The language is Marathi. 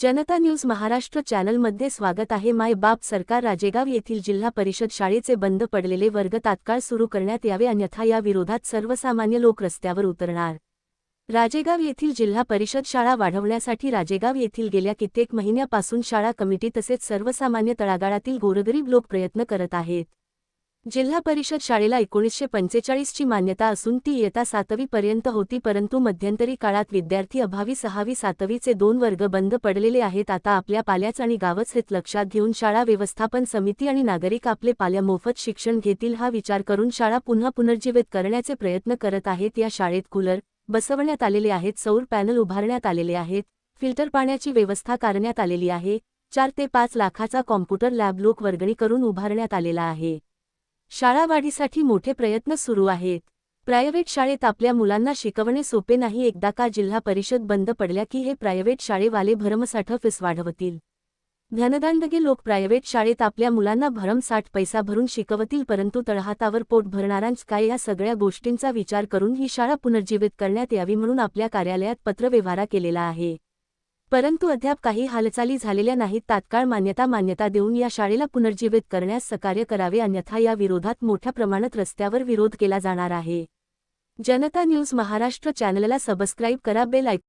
जनता न्यूज महाराष्ट्र चॅनलमध्ये स्वागत आहे. माय बाप सरकार राजेगाव येथील जिल्हा परिषद शाळेचे बंद पडलेले वर्ग तात्काळ सुरू करण्यात यावे अन्यथा या विरोधात सर्वसामान्य लोक रस्त्यावर उतरणार. राजेगाव येथील जिल्हा परिषद शाळा वाढवण्यासाठी राजेगाव येथील गेल्या कित्येक महिन्यापासून शाळा कमिटी तसेच सर्वसामान्य तळागाळातील गोरगरीब लोक प्रयत्न करत आहेत. जिल्हा परिषद शाळेला एकोणीसशे पंचेचाळीसची मान्यता असून ती इयत्ता सातवीपर्यंत होती परंतु मध्यंतरी काळात विद्यार्थी अभावी सहावी सातवीचे दोन वर्ग बंद पडलेले आहेत. आता आपल्या पाल्याच आणि गावच हित लक्षात घेऊन शाळा व्यवस्थापन समिती आणि नागरिक आपले पाल्या मोफत शिक्षण घेतील हा विचार करून शाळा पुन्हा पुनर्जीवित करण्याचे प्रयत्न करत आहेत. या शाळेत कूलर बसवण्यात आलेले आहेत सौर पॅनल उभारण्यात आलेले आहेत फिल्टर पाण्याची व्यवस्था करण्यात आलेली आहे चार ते पाच लाखाचा कॉम्प्युटर लॅब लोक वर्गणी करून उभारण्यात आलेला आहे. शाळा वाढीसाठी मोठे प्रयत्न सुरू आहेत. प्रायव्हेट शाळेत आपल्या मुलांना शिकवणे सोपे नाही. एकदा का जिल्हा परिषद बंद पडल्या की हे प्रायव्हेट शाळेवाले भरमसाठ फीस वाढवतील. धनदांडगे लोक प्रायव्हेट शाळेत आपल्या मुलांना भरमसाठ पैसा भरून शिकवतील परंतु तळहातावर पोट भरणाऱ्यांच काय या सगळ्या गोष्टींचा विचार करून ही शाळा पुनर्जीवित करण्यात यावी म्हणून आपल्या कार्यालयात पत्रव्यवहारा केलेला आहे. परंतु अद्याप काही हालचाली झालेल्या नाहीत. तात्काळ मान्यता मान्यता देऊन या शाळेला पुनर्जीवित करण्यास सकार्य करावे अन्यथा या विरोधात मोठ्या प्रमाणात रस्त्यावर विरोध केला जाणार आहे. जनता न्यूज महाराष्ट्र चॅनलला सबस्क्राईब करा बेल ऐक